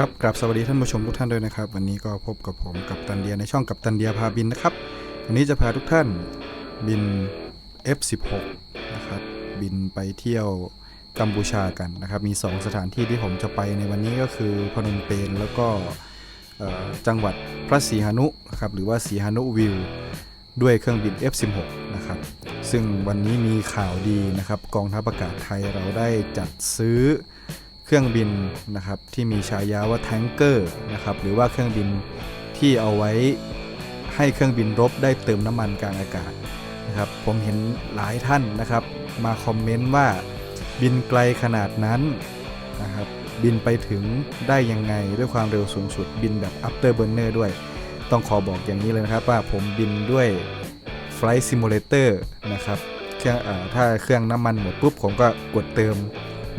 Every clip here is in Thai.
ครับกราบสวัสดีท่านผู้ชมทุกท่านด้วยนะครับ วันนี้ก็พบกับผมกับตันเดียในช่องกับตันเดียพาบินนะครับ วันนี้จะพาทุกท่านบิน F16 นะครับ บินไปเที่ยวกัมพูชากันนะครับ มี 2 สถานที่ที่ผมจะไปในวันนี้ก็คือพนมเปญแล้วก็จังหวัดพระศรีหนุครับหรือว่าศรีหนุวิวด้วยเครื่องบิน F16 นะครับ ซึ่งวันนี้มีข่าวดีนะครับ กองทัพอากาศไทยเราได้จัดซื้อ เครื่องบินนะครับที่มีฉายาว่าแทงเกอร์นะครับหรือว่าเครื่องบินที่เอาไว้ให้เครื่องบินรบได้เติมน้ำมันกลางอากาศนะครับผมเห็นหลายท่านนะครับ มาคอมเมนต์ว่าบินไกลขนาดนั้นนะครับบินไปถึงได้ยังไงด้วยความเร็วสูงสุดบินแบบ after burner ด้วย ต้องขอบอกอย่างนี้เลยนะครับว่าผมบินด้วย Flight Simulator นะครับเครื่องถ้าเครื่องน้ำมันหมดปุ๊บผมก็กดเติม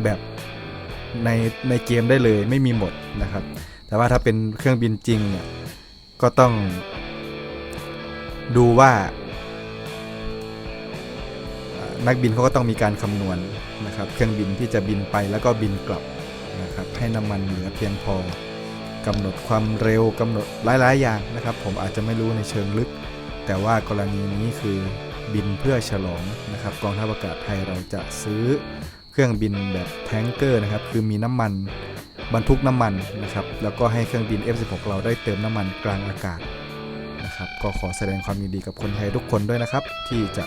แบบ ในในเกมได้เลยไม่มีหมดนะครับ แต่ว่าถ้าเป็นเครื่องบินจริงเนี่ยก็ต้องดูว่า นักบินเขาก็ต้องมีการคำนวณนะครับ เครื่องบินที่จะบินไปแล้วก็บินกลับนะครับให้น้ำมันเหลือเพียงพอกำหนดความเร็วกำหนดหลายๆอย่างนะครับ ผมอาจจะไม่รู้ในเชิงลึก แต่ว่ากรณีนี้คือบินเพื่อฉลองนะครับ กองทัพอากาศไทยเราจะซื้อ รื่องบินแบบแทงเกอร์นะครับ คือมีน้ำมันบรรทุกน้ำมันนะครับ แล้วก็ให้เครื่องบิน F16 เราได้เติมน้ำมันกลางอากาศนะครับ ก็ขอแสดงความยินดีกับคนไทยทุกคนด้วยนะครับ ที่จะ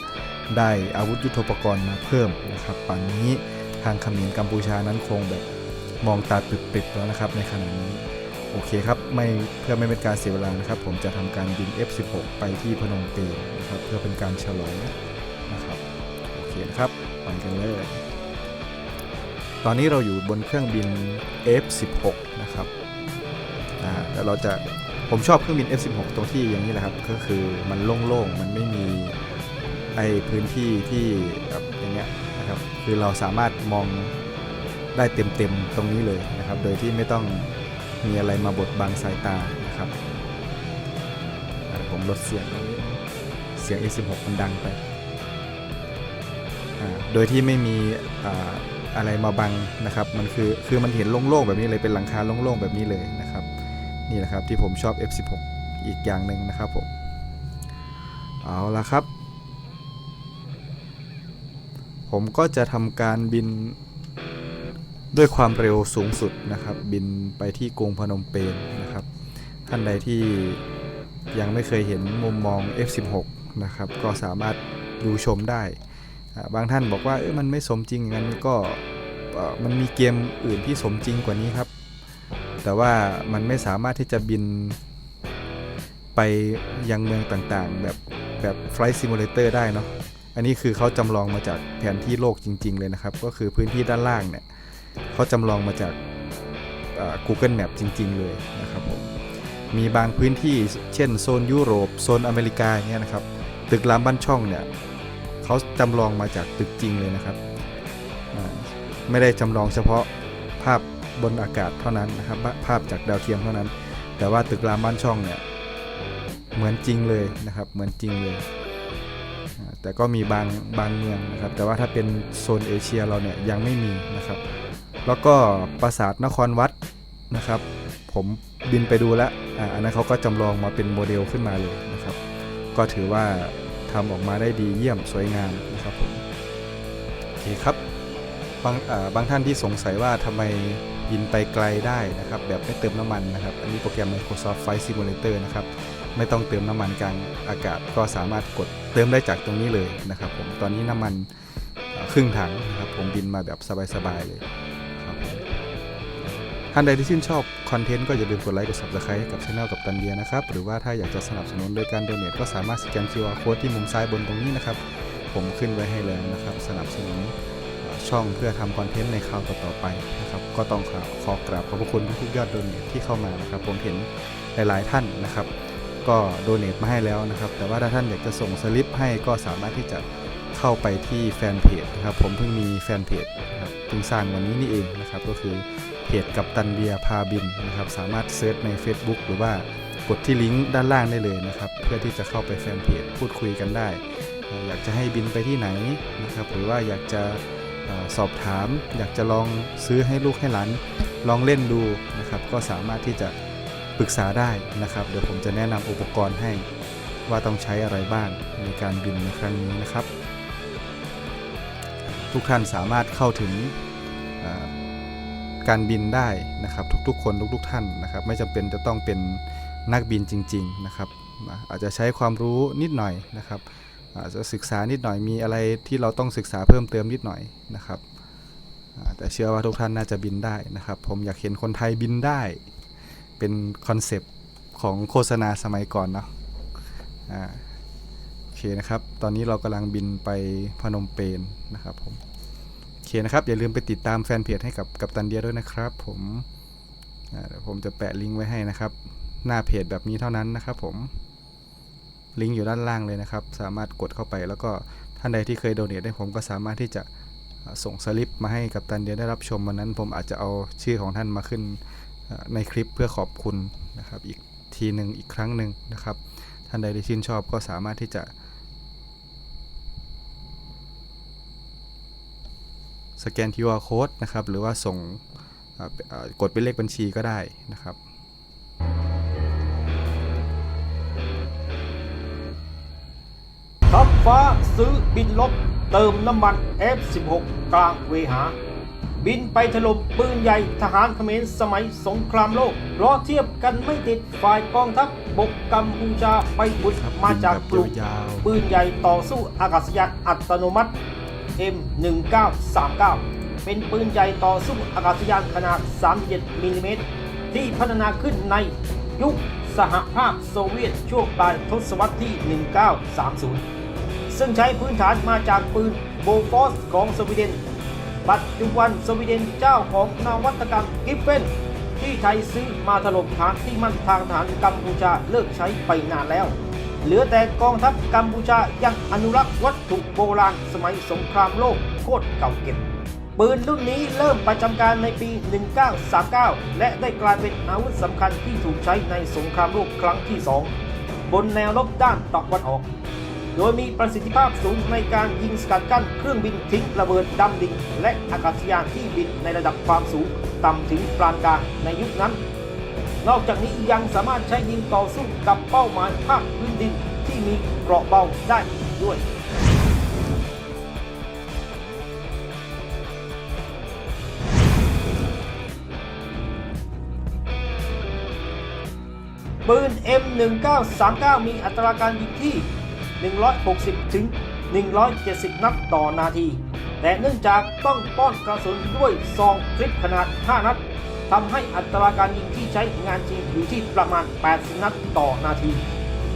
ได้อาวุธยุทโธปกรณ์มาเพิ่มนะครับป่านนี้ทางเขมรกัมพูชานั้นคงแบบมองตาปิดๆแล้วนะครับ ในขณะนี้โอเคครับไม่เพื่อไม่เป็นการเสียเวลานะครับ ผมจะทำการบิน F16 ไปที่พนมเปญนะครับ เพื่อเป็นการฉลองนะครับ โอเคนะครับไปกันเลย ตอนนี้เราอยู่บนเครื่องบิน F16 นะครับอ่าแล้วเราจะผมชอบเครื่องบิน F16 ตรงที่อย่างนี้แหละครับ ก็คือมันโล่งๆ มันไม่มีไอพื้นที่ที่แบบอย่างเงี้ยนะครับ คือเราสามารถมองได้เต็มๆตรงนี้เลยนะครับ โดยที่ไม่ต้องมีอะไรมาบดบังสายตานะครับ ผมลดเสียงตรงนี้ เสียง A16 มันดังไปอ่าโดยที่ไม่มี อะไรมาบังนะครับ มันคือคือมันเห็นโล่งๆแบบนี้เลยเป็นหลังคาโล่งๆแบบนี้เลยนะครับ นี่แหละครับที่ผมชอบ F16 อีกอย่างหนึ่งนะครับผมเอาละครับ ผมก็จะทำการบินด้วยความเร็วสูงสุดนะครับ บินไปที่กรุงพนมเปญนะครับ ท่านใดที่ยังไม่เคยเห็นมุมมอง F16 นะครับ ก็สามารถดูชมได้ บางท่านบอกว่าเอ้ยมันไม่สมจริงอย่างนั้นก็มันมีเกมอื่นที่สมจริงกว่านี้ครับ แต่ว่ามันไม่สามารถที่จะบินไปยังเมืองต่างๆ แบบแบบ Flight Simulator ได้เนาะอันนี้คือเขาจำลองมาจากแผนที่โลกจริง ๆ เลยนะครับ ก็คือพื้นที่ด้านล่างเนี่ยเขาจำลองมาจาก Google Map จริง ๆ เลยนะครับผมมีบางพื้นที่เช่นโซนยุโรปโซนอเมริกาเงี้ยนะครับ ตึกรามบ้านช่องเนี่ย เขาจำลองมาจากตึกจริงเลยนะครับ ไม่ได้จำลองเฉพาะภาพบนอากาศเท่านั้นนะครับ ภาพจากดาวเทียมเท่านั้น แต่ว่าตึกรามบ้านช่องเนี่ยเหมือนจริงเลยนะครับ เหมือนจริงเลย แต่ก็มีบางบางเมืองนะครับ แต่ว่าถ้าเป็นโซนเอเชียเราเนี่ยยังไม่มีนะครับ แล้วก็ปราสาทนครวัดนะครับ ผมบินไปดูแล้วอันนั้นเขาก็จำลองมาเป็นโมเดลขึ้นมาเลยนะครับ ก็ถือว่า ทำออกมาได้ดีเยี่ยมสวยงามนะครับผมโอเคครับบางบางท่านที่สงสัยว่าทำไมบินไปไกลได้นะครับ แบบไม่เติมน้ำมันนะครับ อันนี้โปรแกรม Microsoft Flight Simulator นะครับ ไม่ต้องเติมน้ำมันกลางอากาศ ก็สามารถกดเติมได้จากตรงนี้เลยนะครับผมตอนนี้น้ำมันครึ่งถังนะครับ ผมบินมาแบบสบายๆเลย ท่านใดที่ชื่นชอบคอนเทนต์ก็อย่าลืมกดไลค์กด subscribe กับช่องกับตันเดียนะครับ หรือว่าถ้าอยากจะสนับสนุนโดยการโดเนทก็สามารถสแกน QR code ที่มุมซ้ายบนตรงนี้นะครับ ผมขึ้นไว้ให้แล้วนะครับ สนับสนุนช่องเพื่อทำคอนเทนต์ในคราวต่อๆไปนะครับก็ต้องขอขอกราบขอบพระคุณทุกยอดโดเนทที่เข้ามานะครับ ผมเห็นหลายๆท่านนะครับ ก็โดเนทมาให้แล้วนะครับ แต่ว่าถ้าท่านอยากจะส่งสลิปให้ก็สามารถที่จะเข้าไปที่แฟนเพจนะครับผมเพิ่งมีแฟนเพจนะครับเพิ่งสร้างวันนี้นี่เองนะครับก็คือ จกับตันเบียพาบินนะครับสามารถเซิร์ชใน Facebook หรือว่ากดที่ลิงก์ด้านล่างได้เลยนะครับ เพื่อที่จะเข้าไปแฟนเพจพูดคุยกันได้ อยากจะให้บินไปที่ไหนนะครับหรือว่าอยากจะสอบถาม อยากจะลองซื้อให้ลูกให้หลานลองเล่นดูนะครับก็สามารถที่จะปรึกษาได้นะครับ เดี๋ยวผมจะแนะนำอุปกรณ์ให้ว่าต้องใช้อะไรบ้างในการบินในครั้งนี้นะครับ ทุกท่านสามารถเข้าถึง การบินได้นะครับ ทุกๆ คนทุกๆท่านนะครับ ไม่จำเป็นจะต้องเป็นนักบินจริง ๆนะครับ อาจจะใช้ความรู้นิดหน่อยนะครับอาจจะศึกษานิดหน่อยมีอะไรที่เราต้องศึกษาเพิ่มเติมนิดหน่อยนะครับแต่เชื่อว่าทุกท่านน่าจะบินได้นะครับ ผมอยากเห็นคนไทยบินได้ เป็นคอนเซปต์ของโฆษณาสมัยก่อนเนาะโอเคนะครับ ตอนนี้เรากำลังบินไปพนมเปญนะครับผม เคนะครับ อย่าลืมไปติดตามแฟนเพจให้กับกับตันเดียด้วยนะครับผมเดี๋ยวผมจะแปะลิงก์ไว้ให้นะครับ หน้าเพจแบบนี้เท่านั้นนะครับผมลิงก์อยู่ด้านล่างเลยนะครับ สามารถกดเข้าไปแล้วก็ท่านใดที่เคยโดเนทให้ผมก็สามารถที่จะส่งสลิปมาให้กับตันเดียได้รับชมวันนั้น ผมอาจจะเอาชื่อของท่านมาขึ้นในคลิปเพื่อขอบคุณนะครับ อีกทีหนึ่งอีกครั้งหนึ่งนะครับ ท่านใดที่ชื่นชอบก็สามารถที่จะ สแกน QR code นะครับ หรือว่าส่งเอ่อเอ่อกดเป็นเลขบัญชีก็ได้นะครับทัพฟ้าซื้อบินลบเติมน้ำมัน F16 กลางเวหา บินไปถล่มปืนใหญ่ทหารเขมรสมัยสงครามโลกรอเทียบกันไม่ติดฝ่ายกองทัพบกกัมพูชาไปบุดครับมาจากบินแบบปลุกยาวๆปืนใหญ่ต่อสู้อากาศยานอัตโนมัติ M1939 เป็นปืนใหญ่ต่อสู้อากาศยานขนาด 37มิลลิเมตรที่พัฒนาขึ้นในยุคสหภาพโซเวียตช่วงปลายทศวรรษที่ 1930 ซึ่งใช้พื้นฐานมาจากปืนโบฟอสของสวีเดน ปัจจุบันสวีเดนเจ้าของนวัตกรรมกิฟเฟนที่ไทยซื้อมาถล่มฐานที่มั่นทางทหารกัมพูชาเลิกใช้ไปนานแล้ว เหลือแต่กองทัพกัมพูชายังอนุรักษ์วัตถุโบราณสมัยสงครามโลกโคตรเก่าเก็บ ปืนรุ่นนี้เริ่มประจำการในปี 1939 และได้กลายเป็นอาวุธสำคัญที่ถูกใช้ในสงครามโลกครั้งที่ 2 บนแนวรบด้านตะวันออก โดยมีประสิทธิภาพสูงในการยิงสกัดกั้นเครื่องบินทิ้งระเบิดดำดิ่งและอากาศยานที่บินในระดับความสูงต่ำถึงปานกลางในยุคนั้น นอกจากนี้ยังสามารถใช้ยิงต่อสู้กับเป้าหมายภาคพื้นดินที่มีเกราะเบาได้อีกด้วยปืน M1939 มีอัตราการยิงที่ 160 ถึง 170 นัดต่อนาที แต่เนื่องจากต้องป้อนกระสุนด้วยซองคลิปขนาด 5 นัด ทำให้อัตราการยิงที่ใช้งานจริงอยู่ที่ประมาณ 80 นัดต่อนาที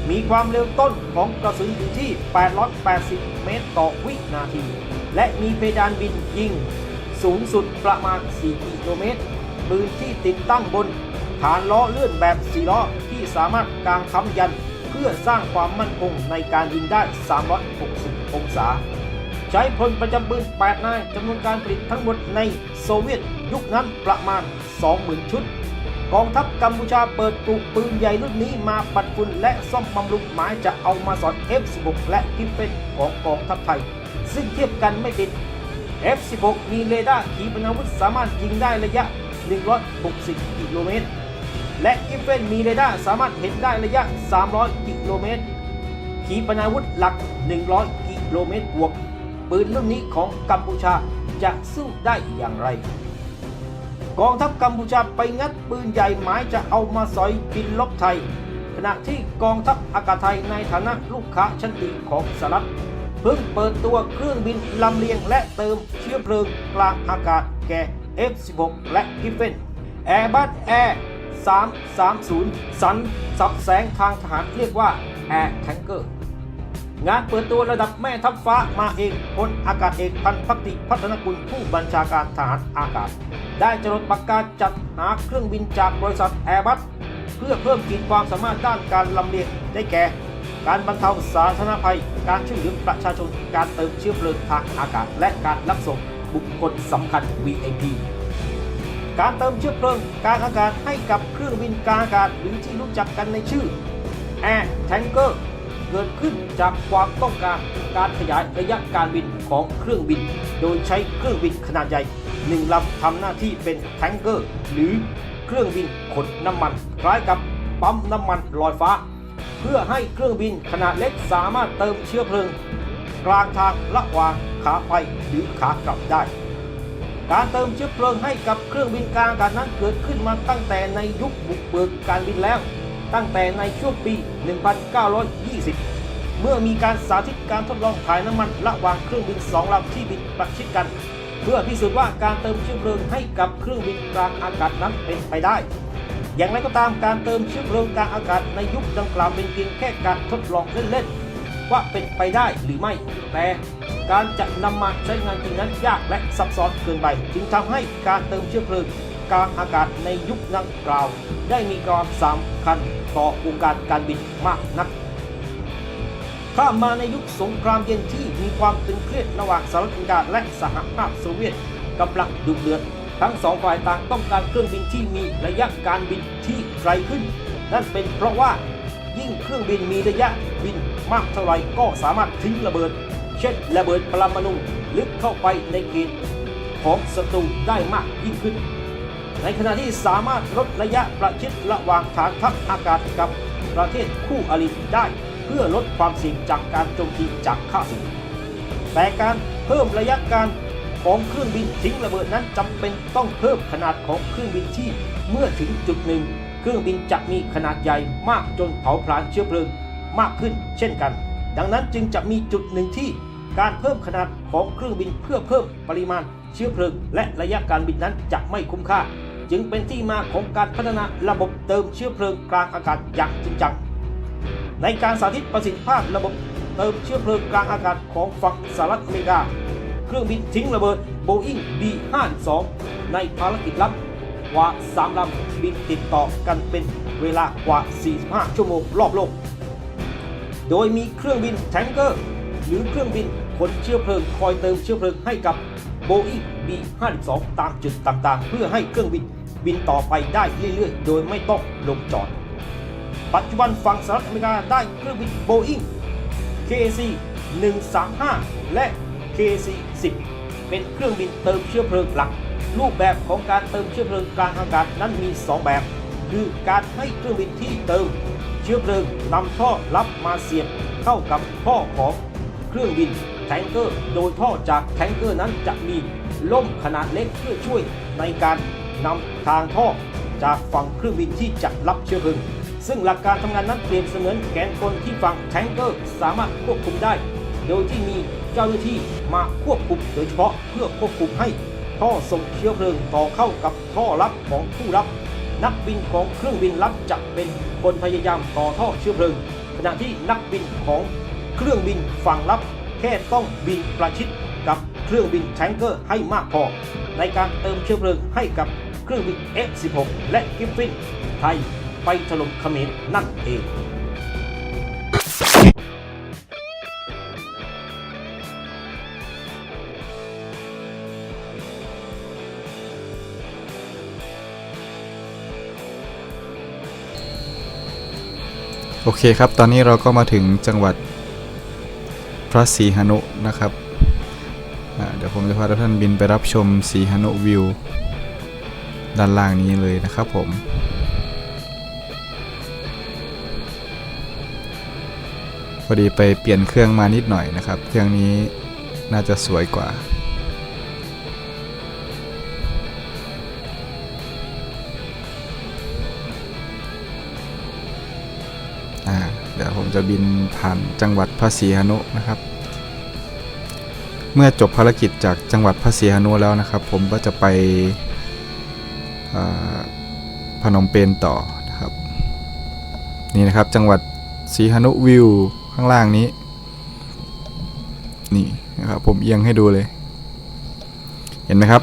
มีความเร็วต้นของกระสุนอยู่ที่ 880 เมตรต่อวินาที และมีเพดานบินยิงสูงสุดประมาณ 4 กิโลเมตร ปืนที่ติดตั้งบน ฐานล้อเลื่อนแบบ4ล้อที่สามารถกางค้ำยัน เพื่อสร้างความมั่นคงในการยิงได้ 360 องศา ใช้พลประจำปืน8นายจำนวนการผลิตทั้งหมดในโซเวียตยุคนั้นประมาณ 20,000 ชุด กองทัพกัมพูชาเปิดปลูกปืนใหญ่รุ่นนี้มาปัดฝุ่นและซ่อมบำรุงหมายจะเอามาสอน F16 และกิฟเฟนของกองทัพไทย ซึ่งเทียบกันไม่ติด F16 มีเรดาร์ขีปนาวุธสามารถยิงได้ระยะ 160 กิโลเมตร และกิฟเฟนมีเรดาร์สามารถเห็นได้ระยะ 300 กิโลเมตร ขีปนาวุธหลัก 100 กิโลเมตรบวก ปืนรุ่นนี้ของกัมพูชาจะสู้ได้อย่างไร กองทัพกัมพูชาไปงัดปืนใหญ่หมายจะเอามาสอยบินลบไทย ขณะที่กองทัพอากาศไทยในฐานะลูกค้าชั้นดีของสหรัฐเพิ่งเปิดตัวเครื่องบินลำเลียงและเติมเชื้อเพลิงกลางอากาศแก่ F16 และกิฟเฟน Airbus Air 330 สันสับแสงทางทหารเรียกว่า Air Tanker ง งานเปิดตัวระดับแม่ทัพฟ้ามาเองพลอากาศเอกพันพักติพัฒนกุลผู้บัญชาการทหารอากาศ ได้จรดปากกาจัดหาเครื่องบินจากบริษัทแอร์บัสเพื่อเพิ่มขีดความสามารถด้านการลำเลียงได้แก่ การบรรเทาสาธารณภัย การช่วยเหลือประชาชน การเติมเชื้อเพลิงทางอากาศ และการรับส่งบุคคลสำคัญ VIP การเติมเชื้อเพลิงกลางอากาศให้กับเครื่องบินกลางอากาศหรือที่รู้จักกันในชื่อ Air Tanker เกิดขึ้นจากความต้องการการขยายระยะการบินของเครื่องบิน โดยใช้เครื่องบินขนาดใหญ่1ลำทำหน้าที่เป็นแทงเกอร์ หรือเครื่องบินขนน้ำมัน คล้ายกับปั๊มน้ำมันลอยฟ้า เพื่อให้เครื่องบินขนาดเล็กสามารถเติมเชื้อเพลิง กลางทางระหว่างขาไปหรือขากลับได้ การเติมเชื้อเพลิงให้กับเครื่องบินกลางอากาศนั้นเกิดขึ้นมาตั้งแต่ในยุคบุกเบิกการบินแล้ว ตั้งแต่ในช่วงปี 1920 เมื่อมีการสาธิตการทดลองถ่ายน้ำมันระหว่างเครื่องบินสองลำที่บินประชิดกัน เพื่อพิสูจน์ว่าการเติมเชื้อเพลิงให้กับเครื่องบินกลางอากาศนั้นเป็นไปได้ อย่างไรก็ตามการเติมเชื้อเพลิงกลางอากาศในยุคดังกล่าวเป็นเพียงแค่การทดลองเล่นๆว่าเป็นไปได้หรือไม่ แต่การจะนำมาใช้งานจริงนั้นยากและซับซ้อนเกินไป จึงทำให้การเติมเชื้อเพลิง กางอากาศในยุคดังกล่าว ได้มีความสำคัญต่อวงการการบินมากนัก ข้ามาในยุคสงครามเย็นที่มีความตึงเครียดระหว่างสหรัฐอเมริกาและสหภาพโซเวียตกำลังดุเดือด ทั้งสองฝ่ายต่างต้องการเครื่องบินที่มีระยะการบินที่ไกลขึ้น นั่นเป็นเพราะว่ายิ่งเครื่องบินมีระยะบินมากเท่าไรก็สามารถทิ้งระเบิด เช่นระเบิดปรมาณูลึกเข้าไปในเขตของศัตรูได้มากยิ่งขึ้น ในขณะที่สามารถลดระยะประชิดระหว่างฐานทัพอากาศกับประเทศคู่อริได้ เพื่อลดความเสี่ยงจากการโจมตีจากข้าศึก แต่การเพิ่มระยะการของเครื่องบินทิ้งระเบิดนั้นจำเป็นต้องเพิ่มขนาดของเครื่องบินที่เมื่อถึงจุดหนึ่ง เครื่องบินจะมีขนาดใหญ่มากจนเผาผลาญเชื้อเพลิงมากขึ้นเช่นกัน ดังนั้นจึงจะมีจุดหนึ่งที่การเพิ่มขนาดของเครื่องบินเพื่อเพิ่มปริมาณเชื้อเพลิง และระยะการบินนั้นจะไม่คุ้มค่า จึงเป็นที่มาของการพัฒนาระบบเติมเชื้อเพลิงกลางอากาศอย่างจริงจัง ในการสาธิตประสิทธิภาพระบบเติมเชื้อเพลิงกลางอากาศของฝั่งสหรัฐอเมริกา เครื่องบินทิ้งระเบิด Boeing B-52 ในภารกิจลับกว่า3ลำบินติดต่อกันเป็นเวลากว่า 45 ชั่วโมงรอบโลก โดยมีเครื่องบินแทงเกอร์ หรือเครื่องบินขนเชื้อเพลิงคอยเติมเชื้อเพลิงให้กับ Boeing B-52 ตามจุดต่างๆ เพื่อให้เครื่องบินบินต่อไปได้เรื่อยๆ โดยไม่ต้องลงจอด ปัจจุบันฝั่งสหรัฐอเมริกาได้เครื่องบิน Boeing KC 135 และ KC 10เป็นเครื่องบินเติมเชื้อเพลิงหลัก รูปแบบของการเติมเชื้อเพลิงกลางอากาศนั้นมี 2 แบบ คือการให้เครื่องบินที่เติม เชื้อเพลิงนำท่อรับมาเสียบเข้ากับท่อของเครื่องบิน แทงเกอร์ โดยท่อจากแทงเกอร์นั้นจะมีล่มขนาดเล็กเพื่อช่วยในการนำทางท่อจากฝั่งเครื่องบินที่จะรับเชื้อเพลิง ซึ่งหลักการทำงานนั้นเปรียบเสมือนแกนกลที่ฝั่งแทงเกอร์สามารถควบคุมได้ โดยที่มีเจ้าหน้าที่มาควบคุมโดยเฉพาะเพื่อควบคุมให้ท่อส่งเชื้อเพลิงต่อเข้ากับท่อรับของผู้รับ นักบินของเครื่องบินรับจะเป็นคนพยายามต่อท่อเชื้อเพลิง ขณะที่นักบินของเครื่องบินฝั่งรับ ค่ต้องบินประชิดกับเครื่องบินแทงเกอร์ให้มากพอ ในการเติมเชื้อเพลิงให้กับเครื่องบิน F16 และกิฟฟินไทยไปถล่มเขมรนั่นเองโอเคครับ ตอนนี้เราก็มาถึงจังหวัด ระศรีหนุนะครับ เดี๋ยวผมจะพาทุกท่านบินไปรับชมศรีหนุวิว ด้านล่างนี้เลยนะครับผมพอดีไปเปลี่ยนเครื่องมานิดหน่อยนะครับ เครื่องนี้น่าจะสวยกว่า อ่า เดี๋ยวผมจะบินผ่านจังหวัดพระศรีหนุนะครับ เมื่อจบภารกิจจากจังหวัดพระศรีหนุแล้วนะครับ ผมก็จะไปพนมเปญต่อนะครับ นี่นะครับจังหวัดศรีหนุวิวข้างล่างนี้นี่นะครับผมเอียงให้ดูเลย เห็นไหมครับ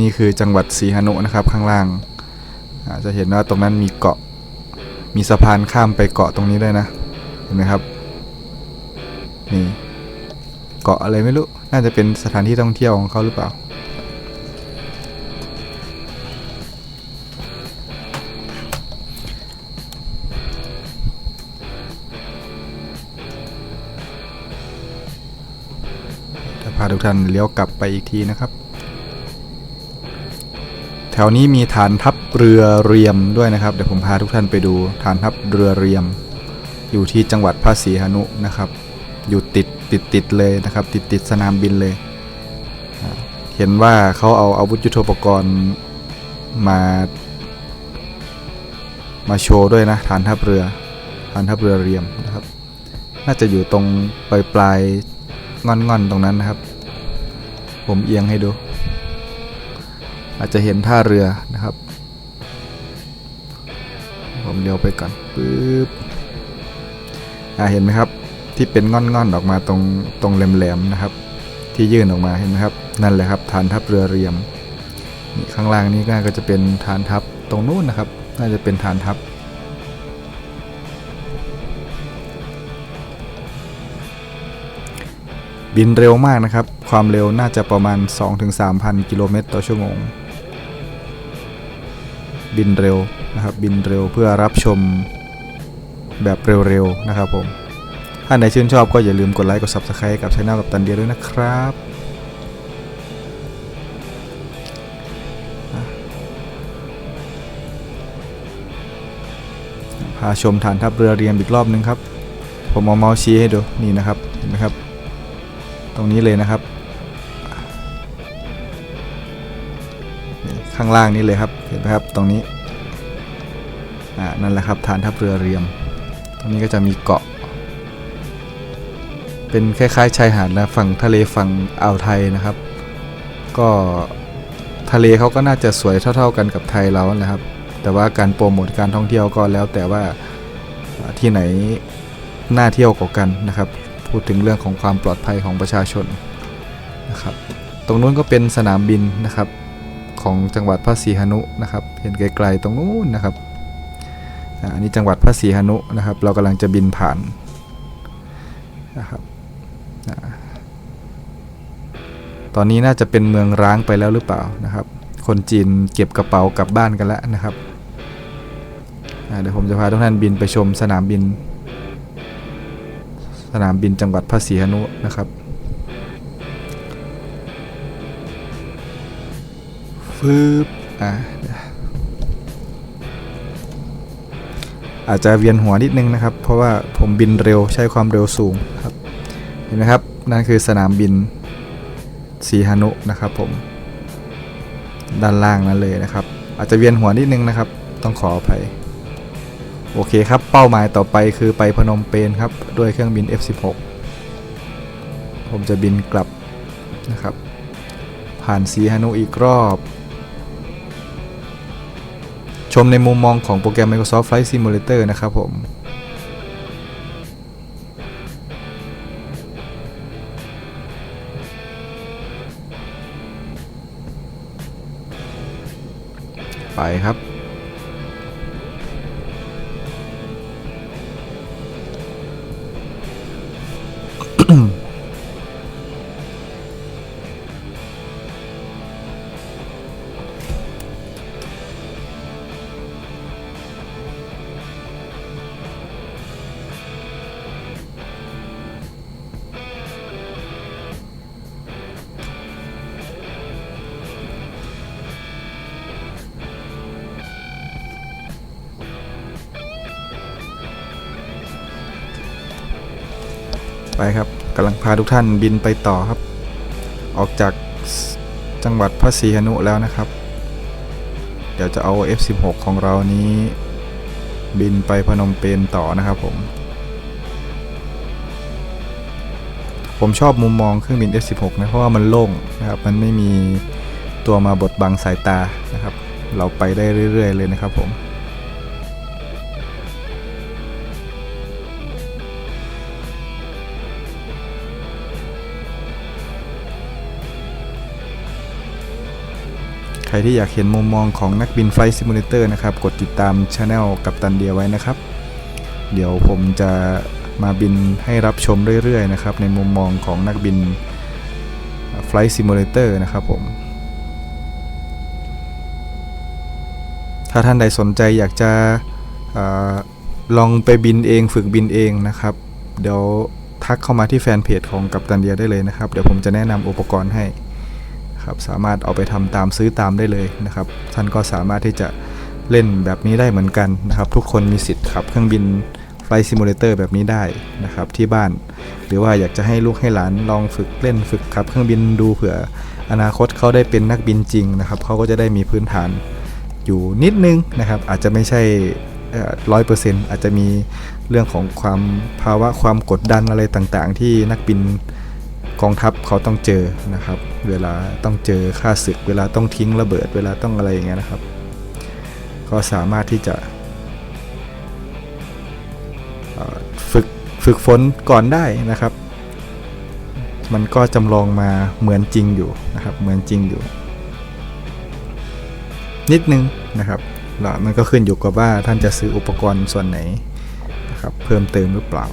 นี่คือจังหวัดศรีหนุนะครับข้างล่างจะเห็นว่าตรงนั้นมีเกาะมีสะพานข้ามไปเกาะตรงนี้ด้วยนะ เห็นไหมครับ นี่ เกาะอะไรไม่รู้ น่าจะเป็นสถานที่ท่องเที่ยวของเขาหรือเปล่า จะพาทุกท่านเลี้ยวกลับไปอีกทีนะครับ แถวนี้มีฐานทัพเรือเรียมด้วยนะครับ เดี๋ยวผมพาทุกท่านไปดูฐานทัพเรือเรียม อยู่ที่จังหวัดพระศรีหนุนะครับ อยู่ติดติดติดเลยนะครับ ติดติดสนามบินเลย เห็นว่าเขาเอาอาวุธยุทโธปกรณ์มา มาโชว์ด้วยนะฐานทัพเรือฐานทัพเรือเรียมนะครับ น่าจะอยู่ตรงปลายปลายๆงอนตรงนั้นนะครับ ผมเอียงให้ดู อาจจะเห็นท่าเรือนะครับ ผมเลี้ยวไปก่อนปึ๊บ เห็นไหมครับ ที่เป็นง่อนๆออกมาตรงตรงแหลมๆนะครับ ที่ยื่นออกมาเห็นไหมครับ นั่นแหละครับฐานทัพเรือเรียมนี่ข้างล่างนี้ก็จะเป็นฐานทัพตรงนู้นนะครับ น่าจะเป็นฐานทัพบินเร็วมากนะครับ ความเร็วน่าจะประมาณ 2-3,000 กิโลเมตรต่อชั่วโมง บินเร็วนะครับ บินเร็วเพื่อรับชม แบบเร็วๆนะครับผมถ้าไหนชื่นชอบก็อย่าลืมกดไลค์กด Subscribe กับช่องกับตันเดียด้วยนะครับพาชมฐานทัพเรือเรียมอีกรอบนึงครับ ผมเอาเมาส์ชี้ให้ดูนี่นะครับเห็นไหมครับ ตรงนี้เลยนะครับ ข้างล่างนี้เลยครับเห็นไหมครับตรงนี้อ่านั่นแหละครับฐานทัพเรือเรียม นี้ก็จะมีเกาะ เป็นคล้ายๆชายหาดนะฝั่งทะเลฝั่งอ่าวไทยนะครับ ก็ทะเลเขาก็น่าจะสวยเท่า ๆกันกับไทยเราแหละครับ แต่ว่าการโปรโมทการท่องเที่ยวก็แล้วแต่ว่าอ่าที่ไหนน่าเที่ยวกว่ากันนะครับ พูดถึงเรื่องของความปลอดภัยของประชาชนนะครับ ตรงนู้นก็เป็นสนามบินนะครับของจังหวัดพระศรีหนุนะครับ เห็นไกลๆตรงนู้นนะครับ อันนี้จังหวัดพระศรีหนุนะครับ เรากำลังจะบินผ่านนะครับตอนนี้น่าจะเป็นเมืองร้างไปแล้วหรือเปล่านะครับ คนจีนเก็บกระเป๋ากลับบ้านกันแล้วนะครับเดี๋ยวผมจะพาทุกท่านบินไปชมสนามบิน สนามบินจังหวัดพระศรีหนุนะครับฟืบอ่า อาจจะเวียนหัวนิดนึงนะครับ เพราะว่าผมบินเร็วใช้ความเร็วสูงครับเห็นไหมครับนั่นคือสนามบินศรีหนุนะครับผม ด้านล่างนั้นเลยนะครับ อาจจะเวียนหัวนิดนึงนะครับ ต้องขออภัยโอเคครับ เป้าหมายต่อไปคือไปพนมเปญครับ ด้วยเครื่องบิน F16 ผมจะบินกลับนะครับ ผ่านสีฮานุอีกรอบ มในมุมมองของโปรแกรม Microsoft Flight Simulator นะครับผมไปครับ กำลังพาทุกท่านบินไปต่อครับ ออกจากจังหวัดพระศรีหนุแล้วนะครับ เดี๋ยวจะเอา F16 ของเรานี้บินไปพนมเปญต่อนะครับผม ผมชอบมุมมองเครื่องบิน F16 นะเพราะว่ามันโล่งนะครับมันไม่มีตัวมาบดบังสายตานะครับ เราไปได้เรื่อย ๆ เลยนะครับผม รที่อยากเห็นมุมมองของนักบิน Flight Simulator นะครับ กดติดตามช anel กับตันเดียไว้นะครับ เดี๋ยวผมจะมาบินให้รับชมเรื่อยๆนะครับ ในมุมมองของนักบิน Flight Simulator นะครับผม ถ้าท่านใดสนใจอยากจะอลองไปบินเองฝึกบินเองนะครับ เดี๋ยวทักเข้ามาที่แฟนเพจของกัปตันเดียได้เลยนะครับ เดี๋ยวผมจะแนะนำอุปกรณ์ให้ ครับสามารถเอาไปทำตามซื้อตามได้เลยนะครับ ท่านก็สามารถที่จะเล่นแบบนี้ได้เหมือนกันนะครับ ทุกคนมีสิทธิ์ขับเครื่องบินไฟซิมูเลเตอร์แบบนี้ได้นะครับที่บ้าน หรือว่าอยากจะให้ลูกให้หลานลองฝึกเล่นฝึกขับเครื่องบินดูเผื่อ อนาคตเขาได้เป็นนักบินจริงนะครับเขาก็จะได้มีพื้นฐานอยู่นิดนึงนะครับอาจจะไม่ใช่ร้อยเปอร์เซ็นต์อาจจะมีเรื่องของความภาวะความกดดันอะไรต่างๆ ที่นักบิน กองทัพเขาต้องเจอนะครับ เวลาต้องเจอค่าศึก เวลาต้องทิ้งระเบิด เวลาต้องอะไรอย่างเงี้ยนะครับ ก็สามารถที่จะฝึกฝึกฝนก่อนได้นะครับ มันก็จำลองมาเหมือนจริงอยู่นะครับ เหมือนจริงอยู่ นิดนึงนะครับแล้วมันก็ขึ้นอยู่กับว่าท่านจะซื้ออุปกรณ์ส่วนไหนนะครับ เพิ่มเติมหรือเปล่า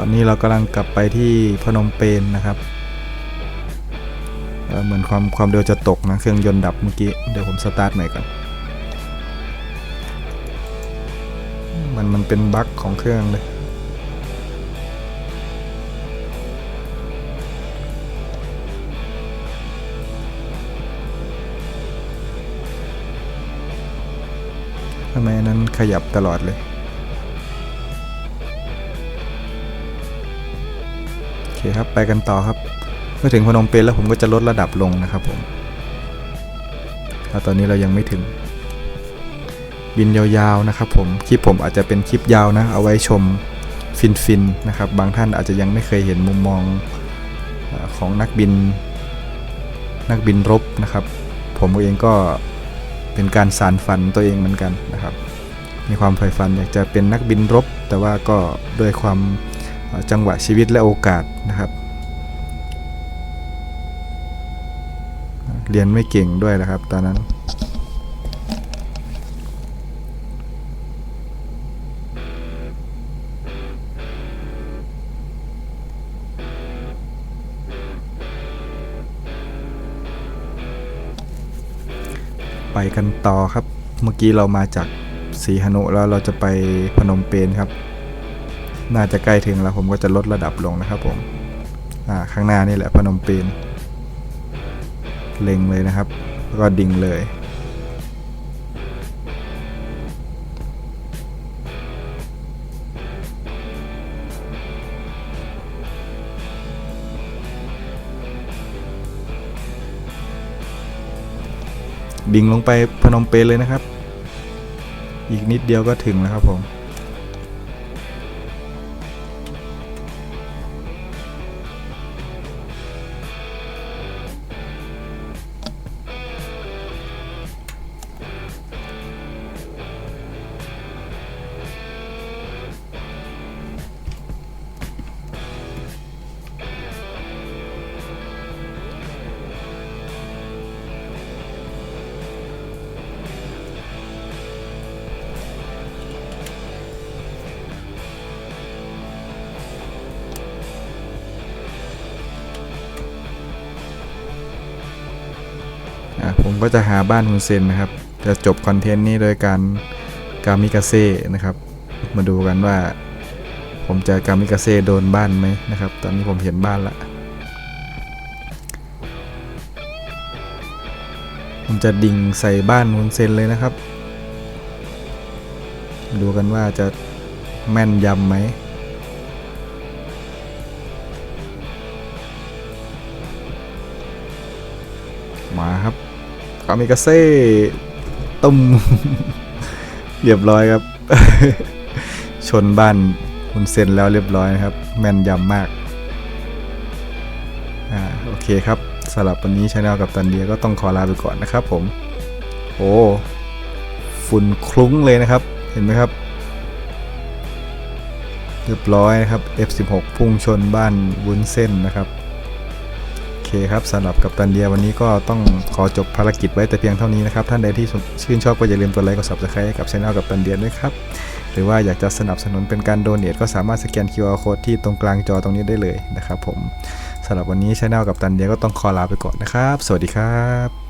อนนี้เรากำลังกลับไปที่พนมเปญนะครับเเหมือนความความเร็วจะตกนะเครื่องยนต์ดับเมื่อกี้เดี๋ยวผมสตาร์ทใหม่ก่อนมันมันเป็นบั๊กของเครื่องเลยทำไมนั้นขยับตลอดเลย เคครับไปกันต่อครับ เมื่อถึงพนมเปญแล้วผมก็จะลดระดับลงนะครับผมแล้วตอนนี้เรายังไม่ถึง บินยาวๆนะครับผมคลิปผมอาจจะเป็นคลิปยาวนะ เอาไว้ชมฟินๆนะครับ บางท่านอาจจะยังไม่เคยเห็นมุมมองของนักบิน นักบินรบนะครับ ผมเองก็เป็นการสารฝันตัวเองเหมือนกันนะครับ มีความใฝ่ฝันอยากจะเป็นนักบินรบ แต่ว่าก็ด้วยความ จังหวะชีวิตและโอกาสนะครับ เรียนไม่เก่งด้วยนะครับ ตอนนั้น ไปกันต่อครับ เมื่อกี้เรามาจากสีหนุแล้วเราจะไปพนมเปญครับ น่าจะใกล้ถึงแล้วผมก็จะลดระดับลงนะครับผมข้างหน้านี่แหละพนมเปญเล็งเลยนะครับ แล้วก็ดิ่งเลย ดิ่งลงไปพนมเปญเลยนะครับ อีกนิดเดียวก็ถึงแล้วครับผม ก็จะหาบ้านฮุนเซนนะครับ จะจบคอนเทนต์นี้โดยการกามิกาเซ่นะครับ มาดูกันว่า ผมจะกามิกาเซ่โดนบ้านไหมนะครับ ตอนนี้ผมเห็นบ้านละ ผมจะดิ่งใส่บ้านฮุนเซนเลยนะครับ ดูกันว่าจะแม่นยำไหม คามิกาเซ่ตุ้มเรียบร้อยครับ ชนบ้านคุณเซนแล้วเรียบร้อยนะครับ แม่นยำมาก อ่าโอเคครับสำหรับวันนี้ชาแนลกับตันเดียก็ต้องขอลาไปก่อนนะครับผม โอ้ฝุ่นคลุ้งเลยนะครับ เห็นไหมครับ เรียบร้อยนะครับ F16 พุ่งชนบ้านวุ้นเส้นนะครับ เคครับสำหรับกับตันเดียวันนี้ก็ต้องขอจบภารกิจไว้แต่เพียงเท่านี้นะครับ ท่านใดที่ชื่นชอบก็อย่าลืมกดไลค์กดซับสไครต์กับช่องกับตันเดียด้วยครับ หรือว่าอยากจะสนับสนุนเป็นการโดเน a ก็สามารถสแกน QR code ที่ตรงกลางจอตรงนี้ได้เลยนะครับผมสำหรับวันนี้ช่องกับตันเดียก็ต้องขอลาไปก่อนนะครับ สวัสดีครับ